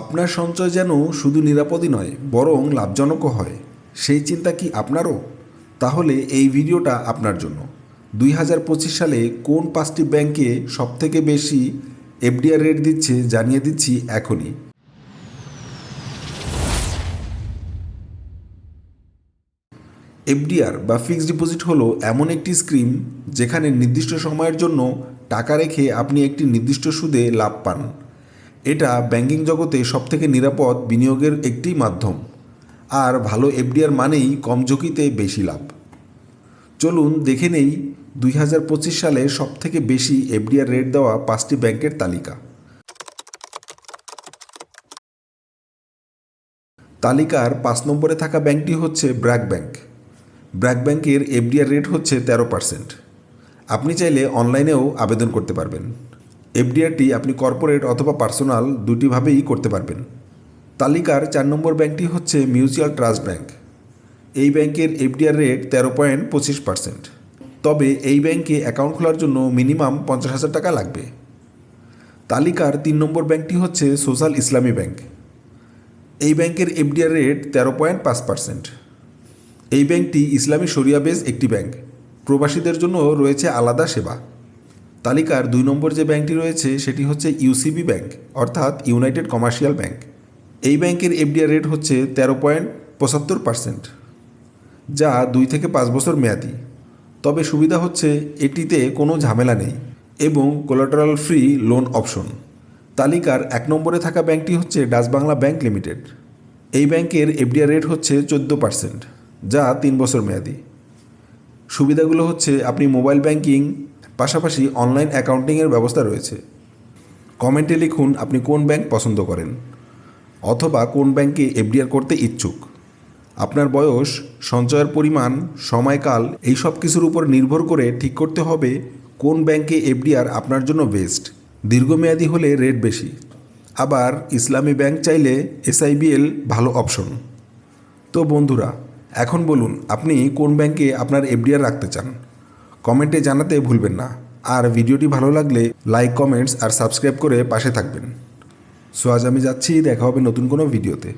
আপনার সঞ্চয় যেন শুধু নিরাপদই নয়, বরং লাভজনকও হয়। সেই চিন্তা কি আপনারও? তাহলে এই ভিডিওটা আপনার জন্য। দুই হাজার পঁচিশ সালে কোন পাঁচটি ব্যাংকে সবথেকে বেশি এফডিআর রেট দিচ্ছে জানিয়ে দিচ্ছি এখনই। এফডিআর বা ফিক্সড ডিপোজিট হলো এমন একটি স্কিম যেখানে নির্দিষ্ট সময়ের জন্য টাকা রেখে আপনি একটি নির্দিষ্ট সুদে লাভ পান। এটা ব্যাঙ্কিং জগতে সবথেকে নিরাপদ বিনিয়োগের একটি মাধ্যম। আর ভালো এফডিআর মানেই কম ঝুঁকিতে বেশি লাভ। চলুন দেখে নেই দুই হাজার পঁচিশ সালে সবথেকে বেশি এফডিআর রেট দেওয়া পাঁচটি ব্যাংকের তালিকা। তালিকার পাঁচ নম্বরে থাকা ব্যাংকটি হচ্ছে ব্র্যাক ব্যাংক। ব্র্যাক ব্যাংকের এফডিআর রেট হচ্ছে তেরো পার্সেন্ট। আপনি চাইলে অনলাইনেও আবেদন করতে পারবেন। এফডিআরটি আপনি কর্পোরেট অথবা পার্সোনাল দুটিভাবেই করতে পারবেন। তালিকার চার নম্বর ব্যাংকটি হচ্ছে মিউচুয়াল ট্রাস্ট ব্যাংক। এই ব্যাংকের এফডিআর রেট তেরো পয়েন্ট পঁচিশ পার্সেন্ট। তবে এই ব্যাংকে অ্যাকাউন্ট খোলার জন্য মিনিমাম পঞ্চাশ হাজার টাকা লাগবে। তালিকার তিন নম্বর ব্যাংকটি হচ্ছে সোশ্যাল ইসলামী ব্যাংক। এই ব্যাংকের এফডিআর রেট তেরো পয়েন্ট পাঁচ পার্সেন্ট। এই ব্যাংকটি ইসলামী শরিয়া বেস একটি ব্যাংক। প্রবাসীদের জন্য রয়েছে আলাদা সেবা। তালিকার দুই নম্বর যে ব্যাংকটি রয়েছে, সেটি হচ্ছে ইউসিবি ব্যাংক, অর্থাৎ ইউনাইটেড কমার্শিয়াল ব্যাংক। এই ব্যাংকের এফডিআর রেট হচ্ছে তেরো পয়েন্ট পঁচাত্তর পার্সেন্ট, যা দুই থেকে পাঁচ বছর মেয়াদি। তবে সুবিধা হচ্ছে, এটিতে কোনো ঝামেলা নেই এবং কোলাটারাল ফ্রি লোন অপশন তালিকার এক নম্বরে থাকা ব্যাংকটি হচ্ছে ডাচ বাংলা ব্যাংক লিমিটেড। এই ব্যাংকের এফডিআর রেট হচ্ছে চোদ্দ পার্সেন্ট, যা তিন বছর মেয়াদি। সুবিধাগুলো হচ্ছে, আপনি মোবাইল ব্যাংকিং পাশাপাশি অনলাইন অ্যাকাউন্টিংয়ের ব্যবস্থা রয়েছে। কমেন্টে লিখুন আপনি কোন ব্যাংক পছন্দ করেন অথবা কোন ব্যাংকে এফডিআর করতে ইচ্ছুক। আপনার বয়স, সঞ্চয়ের পরিমাণ, সময়কাল এই সব কিছুর উপর নির্ভর করে ঠিক করতে হবে কোন ব্যাংকে এফডিআর আপনার জন্য বেস্ট। দীর্ঘমেয়াদী হলে রেট বেশি। আবার ইসলামী ব্যাংক চাইলে এসআইবিএল ভালো অপশন। তো বন্ধুরা, এখন বলুন, আপনি কোন ব্যাংকে আপনার এফডিআর রাখতে চান? কমেন্টে জানাতে ভুলবেন না। আর ভিডিওটি ভালো লাগলে লাইক, কমেন্টস আর সাবস্ক্রাইব করে পাশে থাকবেন। সো আজ আমি যাচ্ছি, দেখা হবে নতুন কোনো ভিডিওতে।